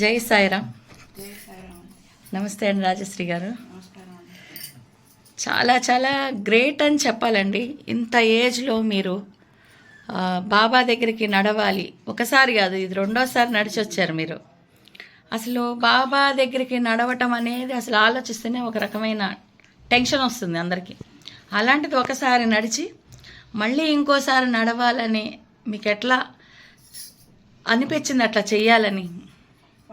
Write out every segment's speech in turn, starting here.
జై సాయిరామ్ నమస్తే అండి రాజశ్రీ గారు. చాలా చాలా గ్రేట్ అని చెప్పాలండి. ఇంత ఏజ్లో మీరు బాబా దగ్గరికి నడవాలి. ఒకసారి కాదు ఇది రెండోసారి నడిచి వచ్చారు మీరు. అసలు బాబా దగ్గరికి నడవటం అనేది అసలు ఆలోచిస్తేనే ఒక రకమైన టెన్షన్ వస్తుంది అందరికీ. అలాంటిది ఒకసారి నడిచి మళ్ళీ ఇంకోసారి నడవాలని మీకు ఎట్లా అనిపించింది అట్లా చెయ్యాలని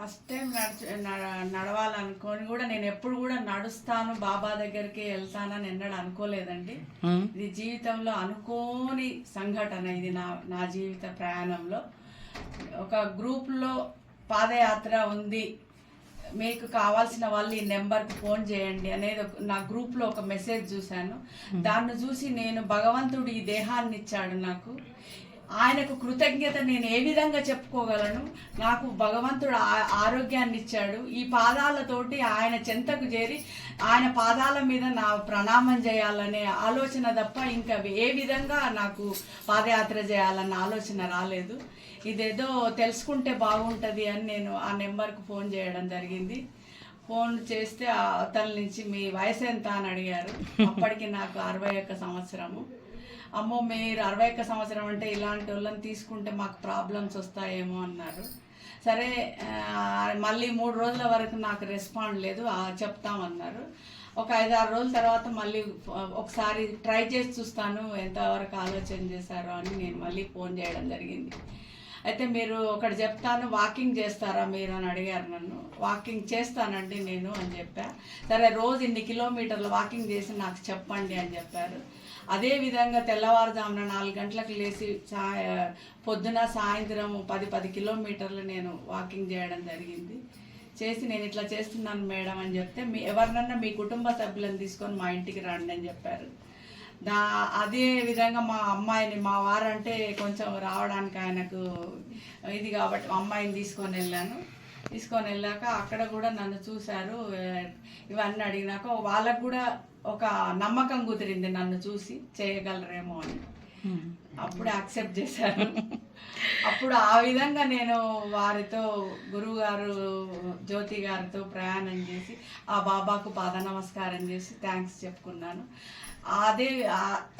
ఫస్ట్ టైం నడిచి నడ- నడవాలనుకొని కూడా నేను ఎప్పుడు కూడా నడుస్తాను బాబా దగ్గరికి వెళ్తానని ఎన్నడూ అనుకోలేదండి. ఇది జీవితంలో అనుకోని సంఘటన ఇది నా నా జీవిత ప్రయాణంలో. ఒక గ్రూప్లో పాదయాత్ర ఉంది. మీకు కావాల్సిన వాళ్ళు ఈ నెంబర్కి ఫోన్ చేయండి అనేది నా గ్రూప్లో ఒక మెసేజ్ చూశాను. దాన్ని చూసి నేను భగవంతుడు ఈ దేహాన్ని ఇచ్చాడు నాకు. ఆయనకు కృతజ్ఞత నేను ఏ విధంగా చెప్పుకోగలను? నాకు భగవంతుడు ఆ- ఆరోగ్యాన్ని ఇచ్చాడు ఈ పాదాలతోటి ఆయన చెంతకు చేరి ఆయన పాదాల మీద నా ప్రణామం చేయాలనే ఆలోచన తప్ప ఇంకా ఏ విధంగా నాకు పాదయాత్ర చేయాలన్న ఆలోచన రాలేదు. ఇదేదో తెలుసుకుంటే బాగుంటుంది అని నేను ఆ నెంబర్కు ఫోన్ చేయడం జరిగింది. ఫోన్ చేస్తే అతని నుంచి మీ వయసు ఎంత అని అడిగారు. అప్పటికి నాకు అరవై ఒక్క సంవత్సరము. అమ్మో మీరు అరవై ఒక్క సంవత్సరం అంటే ఇలాంటి వాళ్ళని తీసుకుంటే మాకు ప్రాబ్లమ్స్ వస్తాయేమో అన్నారు. సరే మళ్ళీ మూడు రోజుల వరకు నాకు రెస్పాండ్ లేదు చెప్తామన్నారు. ఒక ఐదు ఆరు రోజుల తర్వాత మళ్ళీ ఒకసారి ట్రై చేసి చూస్తాను ఎంతవరకు ఆలోచన చేశారో అని నేను మళ్ళీ ఫోన్ చేయడం జరిగింది. అయితే మీరు ఒకటి చెప్తాను వాకింగ్ చేస్తారా మీరు అని అడిగారు నన్ను. వాకింగ్ చేస్తానండి నేను అని చెప్పా. సరే రోజు ఇన్ని కిలోమీటర్లు వాకింగ్ చేసి నాకు చెప్పండి అని చెప్పారు. అదే విధంగా తెల్లవారుజామున నాలుగు గంటలకు లేచి సా పొద్దున సాయంత్రం పది పది కిలోమీటర్లు నేను వాకింగ్ చేయడం జరిగింది. చేసి నేను ఇట్లా చేస్తున్నాను మేడం అని చెప్తే మీ ఎవరినన్నా మీ కుటుంబ సభ్యులను తీసుకొని మా ఇంటికి రండి అని చెప్పారు. దా అదే విధంగా మా అమ్మాయిని మా వారంటే కొంచెం రావడానికి ఆయనకు ఇది కాబట్టి అమ్మాయిని తీసుకొని వెళ్ళాను. తీసుకొని వెళ్ళాక అక్కడ కూడా నన్ను చూశారు. ఇవన్నీ అడిగినాక వాళ్ళకు కూడా ఒక నమ్మకం కుదిరింది నన్ను చూసి చేయగలరేమో అని. అప్పుడు యాక్సెప్ట్ చేశారు అప్పుడు ఆ విధంగా నేను వారితో గురువు గారు జ్యోతి గారితో ప్రయాణం చేసి ఆ బాబాకు పాద నమస్కారం చేసి థ్యాంక్స్ చెప్పుకున్నాను. అదే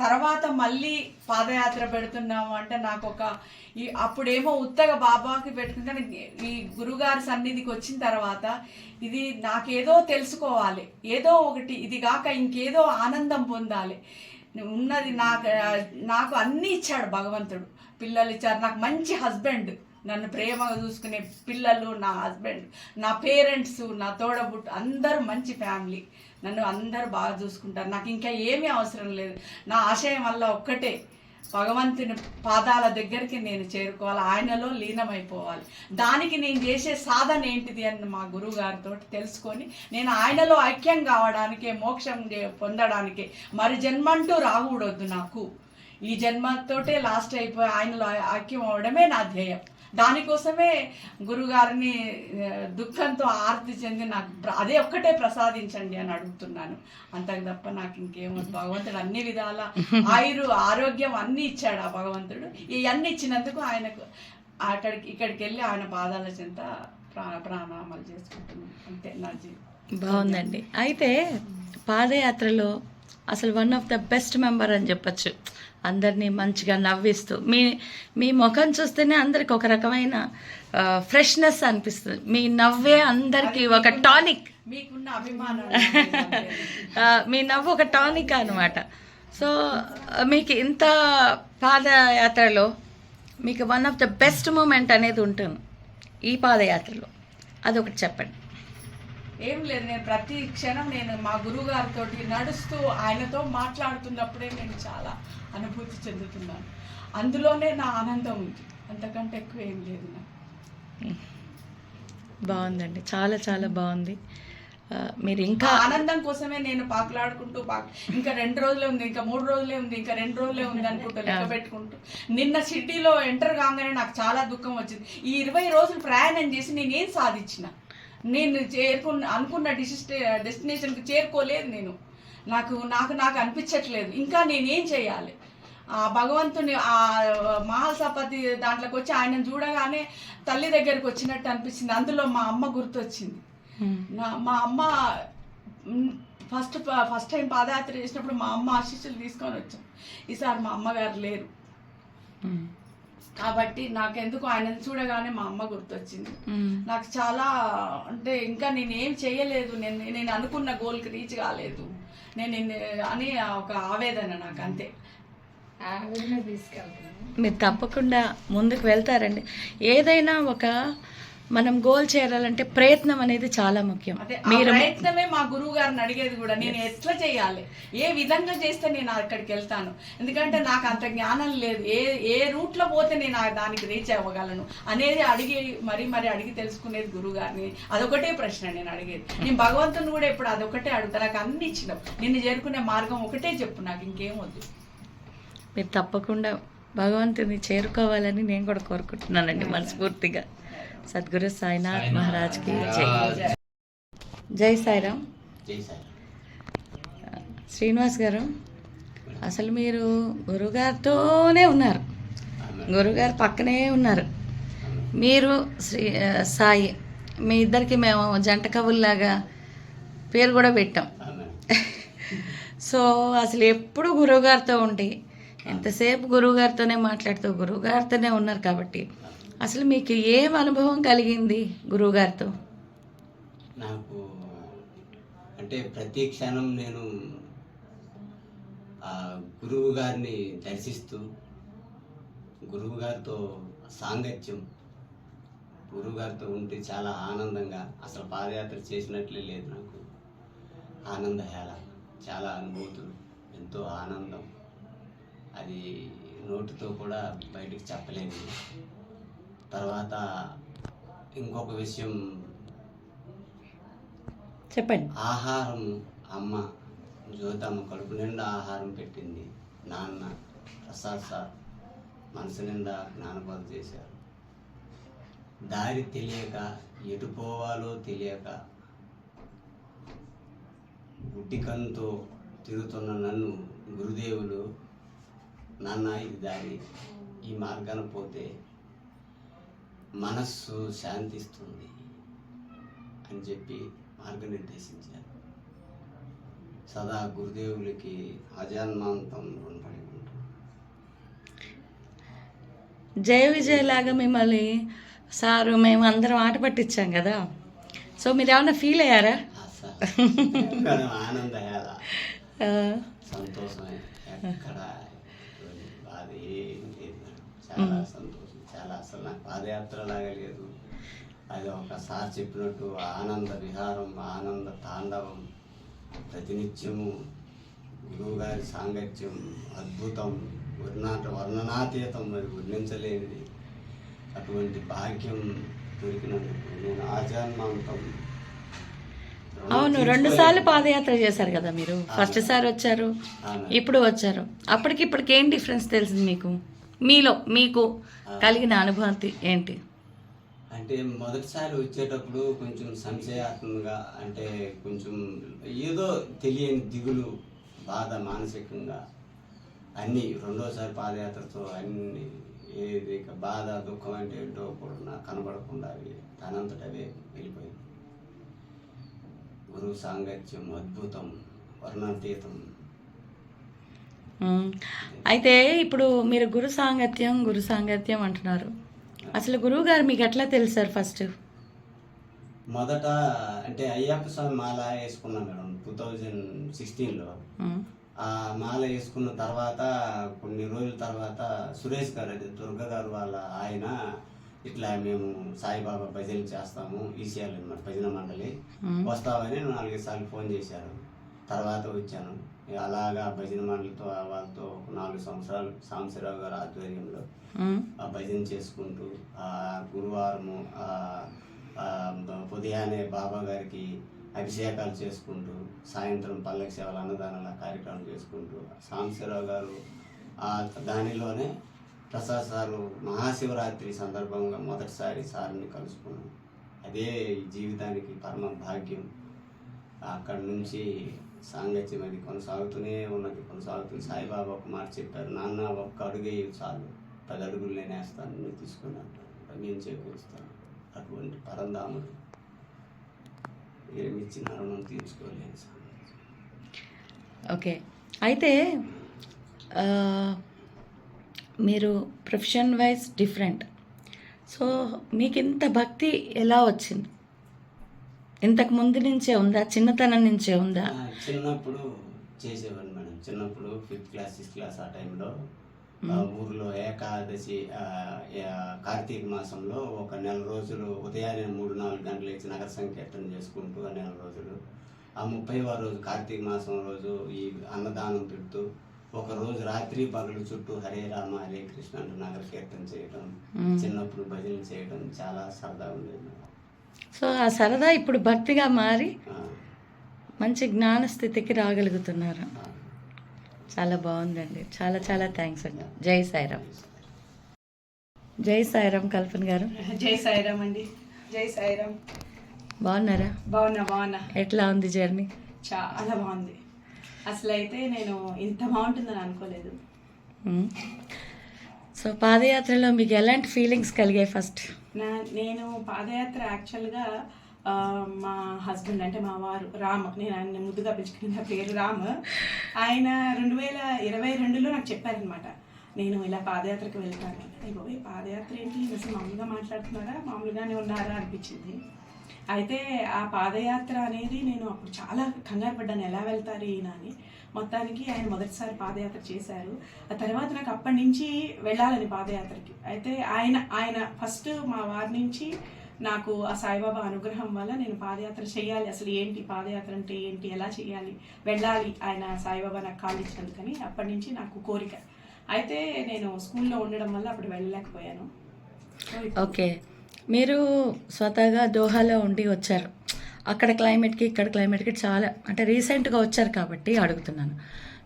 తర్వాత మళ్ళీ పాదయాత్ర పెడుతున్నాము అంటే నాకు ఒక ఈ అప్పుడేమో ఉత్తగా బాబాకి పెట్టుకుంటే ఈ గురుగారి సన్నిధికి వచ్చిన తర్వాత ఇది నాకేదో తెలుసుకోవాలి. ఏదో ఒకటి ఇది కాక ఇంకేదో ఆనందం పొందాలి. ఉన్నది నాకు నాకు అన్నీ ఇచ్చాడు భగవంతుడు. పిల్లలు ఇచ్చారు. నాకు మంచి హస్బెండ్. నన్ను ప్రేమగా చూసుకునే పిల్లలు నా హస్బెండ్. నా పేరెంట్స్ నా తోడబుట్టు అందరూ మంచి ఫ్యామిలీ. నన్ను అందరూ బాగా చూసుకుంటారు. నాకు ఇంకా ఏమీ అవసరం లేదు. నా ఆశయం వల్ల ఒక్కటే. భగవంతుని పాదాల దగ్గరికి నేను చేరుకోవాలి. ఆయనలో లీనమైపోవాలి. దానికి నేను చేసే సాధన ఏంటిది అని మా గురువు గారితో తెలుసుకొని నేను ఆయనలో ఐక్యం కావడానికే మోక్షం పొందడానికే మరి జన్మంటూ రాకూడొద్దు నాకు. ఈ జన్మతోటే లాస్ట్ అయిపోయి ఆయన ఐక్యం అవడమే నా ధ్యేయం. దానికోసమే గురుగారిని దుఃఖంతో ఆర్తి చెంది నాకు అదే ఒక్కటే ప్రసాదించండి అని అడుగుతున్నాను. అంతకు తప్ప నాకు ఇంకేమొద్దు భగవంతుడు అన్ని విధాల ఆయురు ఆరోగ్యం అన్ని ఇచ్చాడు ఆ భగవంతుడు. ఇవన్నీ ఇచ్చినందుకు ఆయనకు అక్కడికి ఇక్కడికి వెళ్ళి ఆయన పాదాల చెంత ప్రాణ ప్రాణామాలు చేసుకుంటున్నాను. అంతే నా జీవితం. బాగుందండి. అయితే పాదయాత్రలో అసలు one of the best member అని చెప్పచ్చు. అందరినీ మంచిగా నవ్విస్తూ. మీ మీ ముఖం చూస్తేనే అందరికి ఒక రకమైన ఫ్రెష్నెస్ అనిపిస్తుంది. మీ నవ్వే అందరికి ఒక టానిక్ మీకున్న అభిమానం మీ నవ్వు ఒక టానిక్ అనమాట సో మీకు ఇంత పాదయాత్రలో మీకు one of the best moment అనేది ఉంటుంది. ఈ పాదయాత్రలో. అదొకటి చెప్పండి. ఏం లేదు నేను ప్రతి క్షణం నేను మా గురువు గారితో నడుస్తూ ఆయనతో మాట్లాడుతున్నప్పుడే నేను చాలా అనుభూతి చెందుతున్నాను. అందులోనే నా ఆనందం ఉంది. అంతకంటే ఎక్కువ ఏం లేదు నాకు. బాగుందండి. చాలా చాలా బాగుంది. మీరు ఇంకా ఆనందం కోసమే నేను పాకులాడుకుంటూ పాకు ఇంకా రెండు రోజులే ఉంది ఇంకా మూడు రోజులే ఉంది ఇంకా రెండు రోజులే ఉంది అనుకుంటూ లెక్క పెట్టుకుంటూ. నిన్న సిటీలో ఎంటర్ కాగానే నాకు చాలా దుఃఖం వచ్చింది. ఈ ఇరవై రోజులు ప్రయాణం చేసి నేనేం సాధించిన? నేను చేరుకున్న అనుకున్న డిసిస్టే డెస్టినేషన్కి చేరుకోలేదు నేను. నాకు నాకు నాకు అనిపించట్లేదు. ఇంకా నేనేం చేయాలి? ఆ భగవంతుని ఆ మహాసపతి దాంట్లోకి వచ్చి ఆయనను చూడగానే తల్లి దగ్గరికి వచ్చినట్టు అనిపించింది. అందులో మా అమ్మ గుర్తొచ్చింది. నా మా అమ్మ ఫస్ట్ ఫస్ట్ టైం పాదయాత్ర చేసినప్పుడు మా అమ్మ ఆశీస్సులు తీసుకొని వచ్చాం. ఈసారి మా అమ్మగారు లేరు. కాబట్టి నాకెందుకు ఆయనను చూడగానే మా అమ్మ గుర్తొచ్చింది. నాకు చాలా అంటే ఇంకా నేను ఏం చేయలేదు నేను నేను అనుకున్న గోల్కి రీచ్ కాలేదు. నేను అని ఒక ఆవేదన నాకు అంతే. మీరు తప్పకుండా ముందుకు వెళ్తారండి. ఏదైనా ఒక మనం గోల్ చేరాలంటే ప్రయత్నం అనేది చాలా ముఖ్యం. అదే ఆ ప్రయత్నమే మా గురువు గారిని అడిగేది కూడా నేను ఎట్లా చేయాలి? ఏ విధంగా చేస్తే నేను అక్కడికి వెళ్తాను? ఎందుకంటే నాకు అంత జ్ఞానం లేదు. ఏ ఏ రూట్లో పోతే నేను దానికి రీచ్ అవ్వగలను? అనేది అడిగి మరి మరి అడిగి తెలుసుకునేది గురువు గారిని అదొకటే ప్రశ్న నేను అడిగేది. నేను భగవంతుని కూడా ఇప్పుడు అదొకటే అడుగుతా. నాకు అన్ని ఇచ్చినావు. నిన్ను చేరుకునే మార్గం ఒకటే చెప్పు నాకు ఇంకేం వద్దు. మీరు తప్పకుండా భగవంతుని చేరుకోవాలని నేను కూడా కోరుకుంటున్నానండి మనస్ఫూర్తిగా. సద్గురు సాయినాథ్ మహారాజ్కి. జై. జై సాయిరామ్ శ్రీనివాస్ గారు అసలు మీరు గురుగారితోనే ఉన్నారు. గురుగారు పక్కనే ఉన్నారు. మీరు శ్రీ సాయి మీ ఇద్దరికి మేము జంట కవుల్లాగా పేరు కూడా పెట్టాం. సో అసలు ఎప్పుడు గురువుగారితో ఉండి ఎంతసేపు గురువుగారితోనే మాట్లాడుతూ గురువుగారితోనే ఉన్నారు కాబట్టి అసలు మీకు ఏం అనుభవం కలిగింది గురువుగారితో? నాకు అంటే ప్రతి క్షణం నేను ఆ గురువు గారిని దర్శిస్తూ గురువు గారితో సాంగత్యం గురువు గారితో ఉంటే చాలా ఆనందంగా అసలు పాదయాత్ర చేసినట్లే లేదు నాకు. ఆనందహేళ చాలా అనుభూతులు ఎంతో ఆనందం. అది నోటితో కూడా బయటకు చెప్పలేను తర్వాత ఇంకొక విషయం. చెప్పండి. ఆహారం అమ్మ జ్యోతమ్మ కడుపు నిండా ఆహారం పెట్టింది. నాన్న ప్రసాద్ సార్ మనసు నిండా జ్ఞానబోధ చేశారు. దారి తెలియక ఎటు పోవాలో తెలియక గుడ్డికంతో తిరుగుతున్న నన్ను గురుదేవులు నాన్న ఇది దారి. ఈ మార్గాన పోతే మనస్సు శాంతిస్తుంది అని చెప్పి మార్గనిర్దేశించారు. సదా గురుదేవులకి అజన్మాంతం రుణపడి ఉంటాం జయ విజయ్ లాగా మిమ్మల్ని సారు మేము అందరం ఆట పట్టించాం కదా. సో మీరు ఏమైనా ఫీల్ అయ్యారా? ఆనంద ఎక్కడ? బాధ నాకు. చాలా సంతోషం. చాలా అసలు నాకు పాదయాత్ర లాగా లేదు. అది ఒకసారి చెప్పినట్టు ఆనంద విహారం ఆనంద తాండవం ప్రతినిత్యము గురువుగారి సాంగత్యం అద్భుతం వర్ణాట వర్ణనాతీతం మరి వర్ణించలేనిది. అటువంటి భాగ్యం దొరికినందుకు నేను ఆజన్మాంతం. అవును రెండు సార్లు పాదయాత్ర చేశారు కదా మీరు. ఫస్ట్ సారి వచ్చారు ఇప్పుడు వచ్చారు. అప్పటికి ఇప్పటికి ఏం డిఫరెన్స్ తెలిసింది మీకు? మీలో మీకు కలిగిన అనుభూతి ఏంటి? అంటే మొదటిసారి వచ్చేటప్పుడు కొంచెం సంశయాత్మకంగా అంటే కొంచెం ఏదో తెలియని దిగులు బాధ మానసికంగా అన్నీ రెండోసారి పాదయాత్రతో అన్ని ఏది బాధ దుఃఖం అంటే ఏంటో కూడా కనబడకుండా అవి తనంతట అవే వెళ్ళిపోయింది గురువు సాంగత్యం అద్భుతం వర్ణాతీతం. అయితే ఇప్పుడు మీరు గురు సాంగత్యం గురు సాంగత్యం అంటున్నారు. అసలు గురువు గారు మీకు ఎట్లా తెలుసారు ఫస్ట్? మొదట అంటే అయ్యప్ప స్వామి మాల వేసుకున్నాం మేడం టూ థౌజండ్ సిక్స్టీన్లో. ఆ మాల వేసుకున్న తర్వాత కొన్ని రోజుల తర్వాత సురేష్ గారు అది దుర్గ గారు వాళ్ళ ఆయన ఇట్లా మేము సాయిబాబా భజనలు చేస్తాము ఈసీఆర్ భజన మండలి. వస్తామని నాలుగైదు సార్లు ఫోన్ చేశారు. తర్వాత వచ్చాను. అలాగా భజన మండలితో వాళ్ళతో ఒక నాలుగు సంవత్సరాలు సాంబశివరావు గారి ఆధ్వర్యంలో. ఆ భజన చేసుకుంటూ ఆ గురువారము ఉదయాన్నే బాబా గారికి అభిషేకాలు చేసుకుంటూ సాయంత్రం పల్లకి సేవలు అన్నదానాల కార్యక్రమం చేసుకుంటూ సాంబశివరావు గారు ఆ దానిలోనే ప్రసాద్ సారు మహాశివరాత్రి సందర్భంగా మొదటిసారి సార్ని కలుసుకున్నాం అదే జీవితానికి పరమ భాగ్యం అక్కడి నుంచి సాంగత్యం అది కొనసాగుతూనే ఉన్నది. కొనసాగుతుంది. సాయిబాబా ఒక మాట చెప్పారు. నాన్న ఒక్క అడుగే చాలు. పది అడుగులు నేను వేస్తాను. నువ్వు తీసుకున్నాను నేను చేకూరుస్తాను. అటువంటి పరంధాముడు. ఏమిచ్చిన రుణం తీర్చుకోలేని సాంగత్యం. ఓకే. అయితే మీరు ప్రొఫెషన్ వైజ్ డిఫరెంట్. సో మీకు ఇంత భక్తి ఎలా వచ్చింది? ఇంతకు ముందు నుంచే ఉందా చిన్నతనం నుంచే ఉందా చిన్నప్పుడు చేసేవాడిని మేడం చిన్నప్పుడు ఫిఫ్త్ క్లాస్ సిక్స్త్ క్లాస్ ఆ టైంలో ఊర్లో ఏకాదశి కార్తీక మాసంలో ఒక నెల రోజులు ఉదయాన్నే మూడు నాలుగు గంటలు ఇచ్చి నగర సంకీర్తన చేసుకుంటూ ఆ నెల రోజులు ఆ ముప్పైవ రోజు కార్తీక మాసం రోజు ఈ అన్నదానం పెడుతూ ఒక రోజు రాత్రి పగలు చుట్టూ హరే రామ హరే కృష్ణ అంటూ నగర కీర్తన చేయడం. చిన్నప్పుడు భజనలు చేయడం చాలా సరదా ఉండేది. సో ఆ సరదా ఇప్పుడు భక్తిగా మారి మంచి జ్ఞాన స్థితికి రాగలుగుతున్నారు. చాలా బాగుందండి. చాలా చాలా థ్యాంక్స్ అండి. జై సాయిరామ్. జై సాయిరామ్ కల్పన గారు. జై సాయిరామ్ అండి. జై సాయిరామ్. బాగున్నారా? బాగున్నా బాగున్నా. ఎట్లా ఉంది జర్నీ? చాలా బాగుంది. అసలు అయితే నేను ఇంత బాగుంటుందని అనుకోలేదు. సో పాదయాత్రలో మీకు ఎలాంటి ఫీలింగ్స్ కలిగాయి ఫస్ట్ నా నేను పాదయాత్ర యాక్చువల్గా మా హస్బెండ్ అంటే మా వారు రామ్ నేను ఆయన ముద్దుగా పిలుచుకున్న పేరు రామ్. ఆయన రెండు వేల ఇరవై రెండులో నాకు చెప్పారనమాట నేను ఇలా పాదయాత్రకు వెళ్తాను. అయ్యో ఈ పాదయాత్ర ఏంటి? అసలు మామూలుగా మాట్లాడుతున్నారా? మామూలుగానే ఉన్నారా? అనిపించింది. అయితే ఆ పాదయాత్ర అనేది నేను అప్పుడు చాలా కంగారు పడ్డాను ఎలా వెళ్తారు ఈయన? అని. మొత్తానికి ఆయన మొదటిసారి పాదయాత్ర చేశారు. ఆ తర్వాత నాకు అప్పటి నుంచి వెళ్ళాలని పాదయాత్రకి. అయితే ఆయన ఆయన ఫస్ట్ మా వారి నుంచి నాకు ఆ సాయిబాబా అనుగ్రహం వల్ల నేను పాదయాత్ర చేయాలి. అసలు ఏంటి పాదయాత్ర అంటే ఏంటి? ఎలా చేయాలి? వెళ్ళాలి ఆయన సాయిబాబా నాకు కాల్ ఇచ్చినందుకని అప్పటి నుంచి నాకు కోరిక. అయితే నేను స్కూల్లో ఉండడం వల్ల అప్పుడు వెళ్ళలేకపోయాను. ఓకే. మీరు స్వతహాగా దోహాలో ఉండి వచ్చారు. అక్కడ క్లైమేట్కి ఇక్కడ క్లైమేట్కి చాలా అంటే రీసెంట్గా వచ్చారు కాబట్టి అడుగుతున్నాను.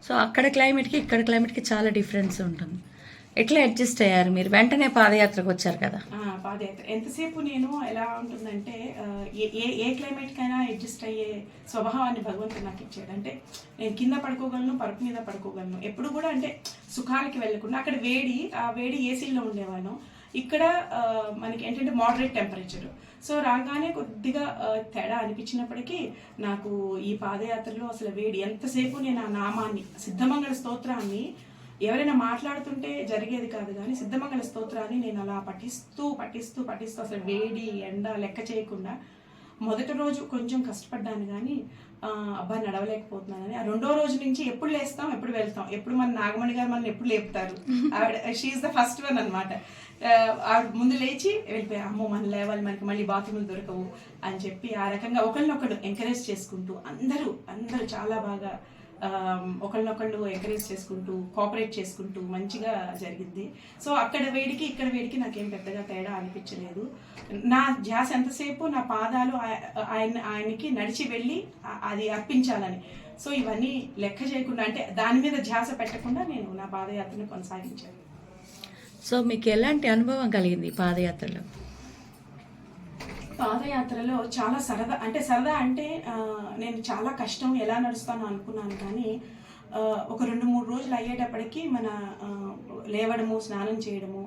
సో అక్కడ క్లైమేట్కి ఇక్కడ క్లైమేట్కి చాలా డిఫరెన్స్ ఉంటుంది. ఎట్లా అడ్జస్ట్ అయ్యారు మీరు? వెంటనే పాదయాత్రకు వచ్చారు కదా? పాదయాత్ర. ఎంతసేపు నేను ఎలా ఉంటుందంటే ఏ ఏ క్లైమేట్కైనా అడ్జస్ట్ అయ్యే స్వభావాన్ని భగవంతుడు నాకు ఇచ్చాడు. అంటే నేను కింద పడుకోగలను పరుపు మీద పడుకోగలను. ఎప్పుడు కూడా అంటే సుఖాలకి వెళ్ళకుండా అక్కడ వేడి ఆ వేడి ఏసీలో ఉండేవాళ్ళం ఇక్కడ మనకి ఏంటంటే మోడరేట్ టెంపరేచర్ సో రాగానే కొద్దిగా తేడా అనిపించినప్పటికీ నాకు ఈ పాదయాత్రలో అసలు వేడి ఎంతసేపు నేను ఆ నామాన్ని సిద్ధమంగళ స్తోత్రాన్ని ఎవరైనా మాట్లాడుతుంటే జరిగేది కాదు కానీ సిద్ధమంగళ స్తోత్రాన్ని నేను అలా పఠిస్తూ పఠిస్తూ పఠిస్తూ అసలు వేడి ఎండ లెక్క చేయకుండా మొదటి రోజు కొంచెం కష్టపడ్డాను కానీ అబ్బా నడవలేకపోతున్నానని. ఆ రెండో రోజు నుంచి ఎప్పుడు లేస్తాం ఎప్పుడు వెళ్తాం. ఎప్పుడు మన నాగమణి గారు మనల్ని ఎప్పుడు లేపుతారు? ఆవిడ షీఈ్ ద ఫస్ట్ వన్ అనమాట ఆవిడ ముందు లేచి వెళ్ళిపోయి అమ్మో మనం లేవాలి మనకి మళ్ళీ బాత్రూములు దొరకవు అని చెప్పి ఆ రకంగా ఒకరినొకరు ఎంకరేజ్ చేసుకుంటూ అందరూ అందరూ చాలా బాగా ఒకళ్ళనొకళ్ళు ఎంకరేజ్ చేసుకుంటూ కోఆపరేట్ చేసుకుంటూ మంచిగా జరిగింది సో అక్కడ వేడికి ఇక్కడ వేడికి నాకేం పెద్దగా తేడా అనిపించలేదు. నా ధ్యాస ఎంతసేపు నా పాదాలు ఆయన ఆయనకి నడిచి వెళ్ళి అది అర్పించాలని. సో ఇవన్నీ లెక్క చేయకుండా అంటే దాని మీద ధ్యాస పెట్టకుండా నేను నా పాదయాత్రను కొనసాగించాను. సో మీకు ఎలాంటి అనుభవం కలిగింది పాదయాత్రలో? పాదయాత్రలో చాలా సరదా అంటే సరదా అంటే నేను చాలా కష్టం ఎలా నడుస్తానో అనుకున్నాను కానీ ఒక రెండు మూడు రోజులు అయ్యేటప్పటికి మన లేవడము స్నానం చేయడము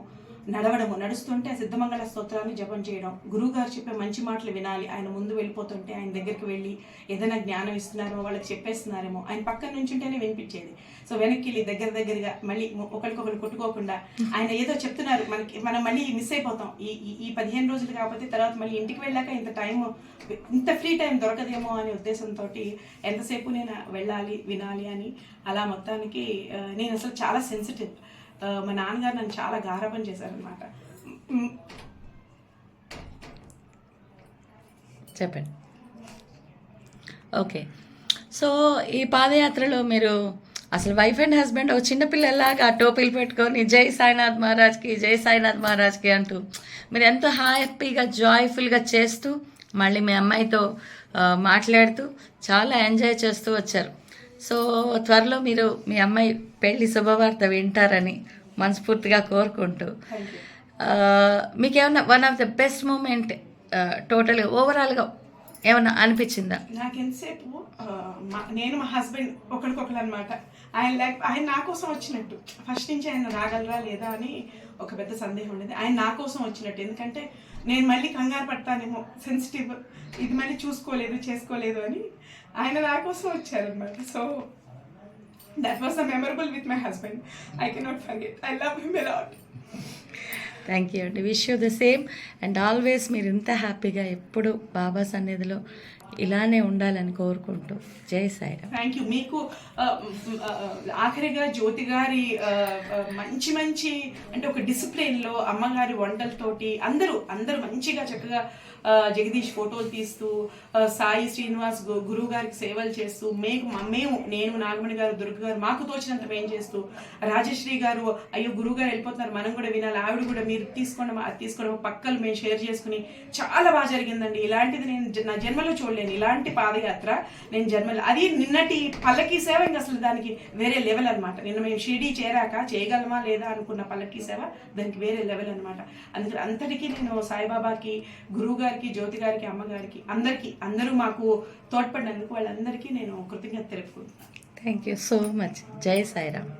నడవడము నడుస్తుంటే సిద్ధమంగళ స్తోత్రాన్ని జపం చేయడం. గురువుగారు చెప్పే మంచి మాటలు వినాలి. ఆయన ముందు వెళ్ళిపోతుంటే ఆయన దగ్గరికి వెళ్ళి ఏదైనా జ్ఞానం ఇస్తున్నారో వాళ్ళకి చెప్పేస్తున్నారేమో ఆయన పక్కన నుంచి ఉంటేనే వినిపించేది. సో వెనక్కి వెళ్ళి దగ్గర దగ్గరగా మళ్ళీ ఒకరికొకరు కొట్టుకోకుండా ఆయన ఏదో చెప్తున్నారు. మనకి మనం మళ్ళీ మిస్ అయిపోతాం. ఈ ఈ- పదిహేను రోజులు కాకపోతే తర్వాత మళ్ళీ ఇంటికి వెళ్ళాక ఇంత టైం ఇంత ఫ్రీ టైం దొరకదేమో అనే ఉద్దేశంతో ఎంతసేపు నేను వెళ్ళాలి వినాలి అని అలా మొత్తానికి నేను అసలు చాలా సెన్సిటివ్. మా నాన్నగారు నన్ను చాలా గారాబం చేశారనమాట చెప్పండి. ఓకే. సో ఈ పాదయాత్రలో మీరు అసలు వైఫ్ అండ్ హస్బెండ్ ఒక చిన్నపిల్లలాగా టోపీలు పెట్టుకొని జై సాయినాథ్ మహారాజ్కి జై సాయినాథ్ మహారాజ్కి అంటూ మీరు ఎంతో హ్యాపీగా జాయ్ఫుల్గా చేస్తూ మళ్ళీ మీ అమ్మాయితో మాట్లాడుతూ చాలా ఎంజాయ్ చేస్తూ వచ్చారు. సో త్వరలో మీరు మీ అమ్మాయి పెళ్ళి శుభవార్త వింటారని మనస్ఫూర్తిగా కోరుకుంటూ. మీకేమన్నా one of the best moment total ఓవరాల్గా ఏమన్నా అనిపించిందా? నాకు ఎంతసేపు నేను మా హస్బెండ్ ఒకరికొకరు అనమాట ఆయన లేక ఆయన నా కోసం వచ్చినట్టు. ఫస్ట్ నుంచి ఆయన రాగలరా లేదా అని ఒక పెద్ద సందేహం ఉండేది. ఆయన నా కోసం వచ్చినట్టు. ఎందుకంటే నేను మళ్ళీ కంగారు పడతానేమో సెన్సిటివ్ ఇది మళ్ళీ చూసుకోలేదు చేసుకోలేదు అని ఆయన నా కోసం వచ్చారనమాట so that was the memorable with my husband I cannot forget I love him a lot thank you అండి wish you the same and always మీరు ఇంత హ్యాపీగా ఎప్పుడు బాబా సన్నిధిలో ఇలానే ఉండాలని కోరుకుంటూ. జై సాయిరామ్. థ్యాంక్ యూ మీకు ఆ, ఆ, ఆఖరిగా జ్యోతి గారి మంచి మంచి అంటే ఒక డిసిప్లిన్లో అమ్మగారి వంటలతోటి అందరూ అందరూ మంచిగా చక్కగా జగదీష్ ఫోటోలు తీస్తూ సాయి శ్రీనివాస్ గురువు గారికి సేవలు చేస్తూ మేము మేము నేను నాగమణి గారు దుర్గ గారు మాకు తోచినంత మేము చేస్తూ రాజశ్రీ గారు అయ్యో గురువు గారు వెళ్ళిపోతున్నారు మనం కూడా వినాలి ఆవిడ కూడా మీరు తీసుకోండి అది తీసుకోండి పక్కలు మేము షేర్ చేసుకుని చాలా బాగా జరిగిందండి. ఇలాంటిది నేను జ- నా జన్మలో చూడలేను. ఇలాంటి పాదయాత్ర నేను జన్మలో అది నిన్నటి పల్లకి సేవ ఇంకా అసలు దానికి వేరే లెవెల్ అనమాట నిన్న మేము షిరిడీ చేరాక చేయగలమా లేదా అనుకున్న పల్లకి సేవ దానికి వేరే లెవెల్ అనమాట అందుకని అంతటికీ నేను సాయిబాబాకి గురువు గారికి జ్యోతి గారికి అమ్మగారికి అందరికీ అందరూ మాకు తోడ్పడినందుకు వాళ్ళందరికీ నేను కృతజ్ఞత తెలుపుకుంటున్నాను. థ్యాంక్ యూ సో మచ్ జై సాయిరామ్.